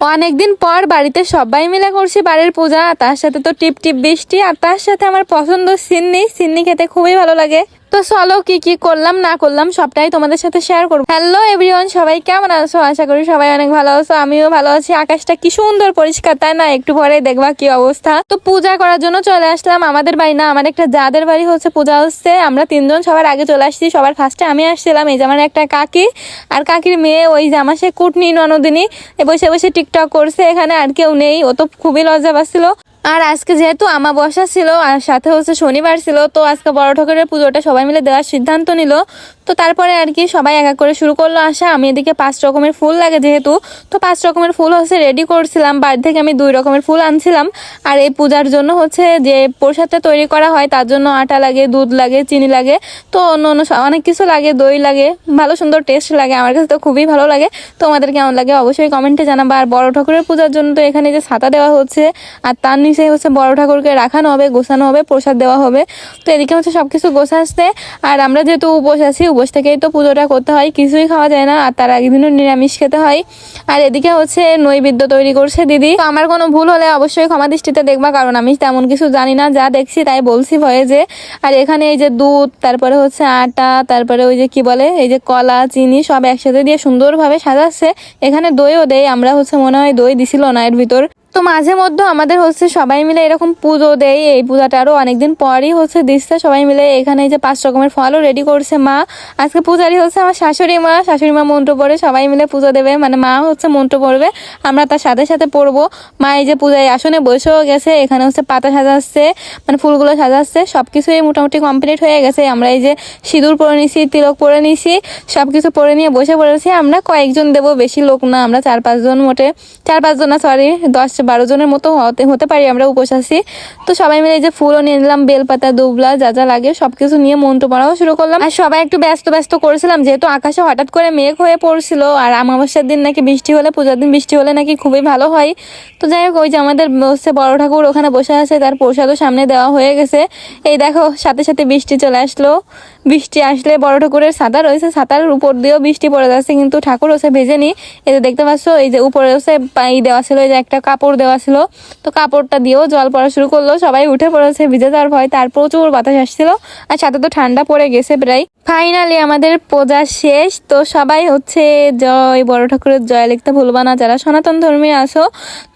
অনেকদিন পর বাড়িতে সবাই মিলে করছি বাড়ির পূজা। তার সাথে তো টিপ টিপ বৃষ্টি আর তার সাথে আমার পছন্দ সিন্নি। সিন্নি খেতে খুবই ভালো লাগে। তো চলো কি কি করলাম, না করলাম, সবটাই তোমাদের সাথে শেয়ার করব। হ্যালো এভরিওয়ান সবাই কেমন আছো? আশা করি সবাই অনেক ভালো আছো, আমিও ভালো আছি। আকাশটা কি সুন্দর পরিষ্কার, তাই না? একটু পরে দেখবা কি অবস্থা। তো পূজা করার জন্য চলে আসলাম আমাদের বাড়ি না, আমার একটা যাদের বাড়ি হচ্ছে, পূজা হচ্ছে। আমরা তিনজন সবার আগে চলে আসছি, সবার ফার্স্টে আমি আসছিলাম, এই যে আমার একটা কাকি। আর কাকির মেয়ে, ওই জামা সে কুটনি ননদিনী বসে বসে টিকটক করছে এখানে, আর কেউ নেই, ও তো খুবই লজ্জা পাচ্ছিল। আর আজকে যেহেতু আমাবস্যা ছিল আর সাথে হচ্ছে শনিবার ছিল, তো আজকে বড় ঠাকুরের পুজোটা সবাই মিলে দেওয়ার সিদ্ধান্ত নিল। তো তারপরে আর কি সবাই এক এক করে শুরু করল আসা আমি এদিকে পাঁচ রকমের ফুল লাগে যেহেতু, তো পাঁচ রকমের ফুল হচ্ছে রেডি করছিলাম। বাড়ি থেকে আমি দুই রকমের ফুল আনছিলাম। আর এই পূজার জন্য হচ্ছে যে প্রসাদটা তৈরি করা হয়, তার জন্য আটা লাগে, দুধ লাগে, চিনি লাগে, তো অন্য অন্য অনেক কিছু লাগে, দই লাগে, ভালো সুন্দর টেস্ট লাগে, আমার কাছে তো খুবই ভালো লাগে। তোমাদের কেমন লাগে অবশ্যই কমেন্টে জানাবা। আর বড় ঠাকুরের পূজার জন্য তো এখানে যে ছাতা দেওয়া হচ্ছে, আর তার নিচে হচ্ছে বড় ঠাকুরকে রাখানো হবে, গোছানো হবে, প্রসাদ দেওয়া হবে। তো এদিকে হচ্ছে সবকিছু গোছাচ্ছে। আর আমরা যেহেতু উপোস আছি, উপোস থেকেই তো পুজোটা করতে হয়, কিছুই খাওয়া যায় না, আর তার আগের দিনও নিরামিষ খেতে হয়। আর এদিকে হচ্ছে নৈবেদ্য তৈরি করছে দিদি। তো আমার কোনো ভুল হলে অবশ্যই ক্ষমা দৃষ্টিতে দেখবা, কারণ আমি তেমন কিছু জানি না, যা দেখছি তাই বলছি ভয়ে যে। আর এখানে এই যে দুধ, তারপরে হচ্ছে আটা, তারপরে ওই যে কি বলে, এই যে কলা, চিনি সব একসাথে দিয়ে সুন্দরভাবে সাজাচ্ছে। এখানে দইও দেয় আমরা হচ্ছে মনে হয় দই দিছিল না এর ভিতর। তো মাঝে মধ্যে আমাদের হচ্ছে সবাই মিলে এরকম পুজো দেয়। এই পূজাটা আরও অনেকদিন পরই হচ্ছে দিচ্ছে। সবাই মিলে এখানে যে পাঁচ রকমের ফলও রেডি করছে মা। আজকে পূজারি হচ্ছে আমার শাশুড়ি মা। শাশুড়ি মা মন্ত্র পড়ে, সবাই মিলে পুজো দেবে। মানে মা হচ্ছে মন্ত্র পড়বে। আমরা তার সাথে সাথে পড়ব। মা এই যে পূজায় আসনে বসেও গেছে। এখানে হচ্ছে পাতা সাজাচ্ছে। মানে ফুলগুলো সাজাচ্ছে। সব কিছুই মোটামুটি কমপ্লিট হয়ে গেছে। আমরা এই যে সিঁদুর পরে নিছি, তিলক পরে নিছি সব কিছু পরে নিয়ে বসে পড়েছি। আমরা কয়েকজন দেবো, বেশি লোক না। আমরা চার পাঁচজন মোটে। চার পাঁচজন না সরি দশ বারো জনের মতো হতে হতে পারি, আমরা উপোস আছি। তো সবাই মিলে যে ফুলও নিয়ে নিলাম, বেলপাতা, দুবলা, যা যা লাগে সবকিছু নিয়ে মন্ত্র পড়াও শুরু করলাম। আর সবাই একটু ব্যস্ত ব্যস্ত করেছিলাম, যেহেতু আকাশে হঠাৎ করে মেঘ হয়ে পড়ছিল, আর আমাবস্যার দিন নাকি বৃষ্টি হলে, পূজার দিন বৃষ্টি হলে নাকি খুবই ভালো হয়। তো যাই হোক, ওই যে আমাদের হচ্ছে বড় ঠাকুর ওখানে বসে আছে, তার প্রসাদও সামনে দেওয়া হয়ে গেছে। এই দেখো, সাথে সাথে বৃষ্টি চলে আসলো। বৃষ্টি আসলে বড় ঠাকুরের ছাতা রয়েছে ছাতার উপর দিয়েও বৃষ্টি পড়ে যাচ্ছে, কিন্তু ঠাকুর হচ্ছে ভেজেনি। এই যে দেখতে পাচ্ছ, এই যে উপরে হচ্ছে পাই দেওয়া ছিল, এই যে একটা কাপড় দেওয়া ছিল। তো কাপড়টা দিয়েও জল পড়া শুরু করল। সবাই উঠে পড়েছে ভিজে যাওয়ার ভয়। তার প্রচুর বাতাস আসছিল। আর সাথে তো ঠান্ডা পড়ে গেছে প্রায়। ফাইনালি আমাদের পূজা শেষ। তো সবাই হচ্ছে, জয় বড় ঠাকুরের জয় লিখতে ভুলবা না যারা সনাতন ধর্মী আছো।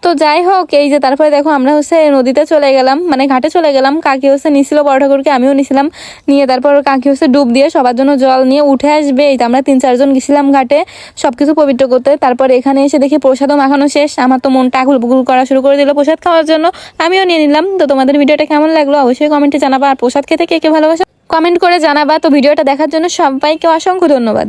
তো যাই হোক, এই যে তারপরে দেখো আমরা হচ্ছে নদীতে চলে গেলাম। মানে ঘাটে চলে গেলাম। কাকি হচ্ছে নিছিল বড় ঠাকুরকে, আমিও নিছিলাম। নিয়ে তারপর কাকি হচ্ছে ডুব দিয়ে সবার জন্য জল নিয়ে উঠে আসবে। এই যে আমরা তিন চারজন গেছিলাম ঘাটে সবকিছু পবিত্র করতে। তারপর এখানে এসে দেখি প্রসাদও মাখানো শেষ। আমার তো মনটা বুকুল করা শুরু করে দিল প্রসাদ খাওয়ার জন্য। আমিও নিয়ে নিলাম। তো তোমাদের ভিডিওটা কেমন লাগল অবশ্যই কমেন্টে জানাবা। আর প্রসাদ খেতে কে কে ভালোবাসা? কমেন্ট করে জানাবা। তো ভিডিওটা দেখার জন্য সবাইকে অসংখ্য ধন্যবাদ।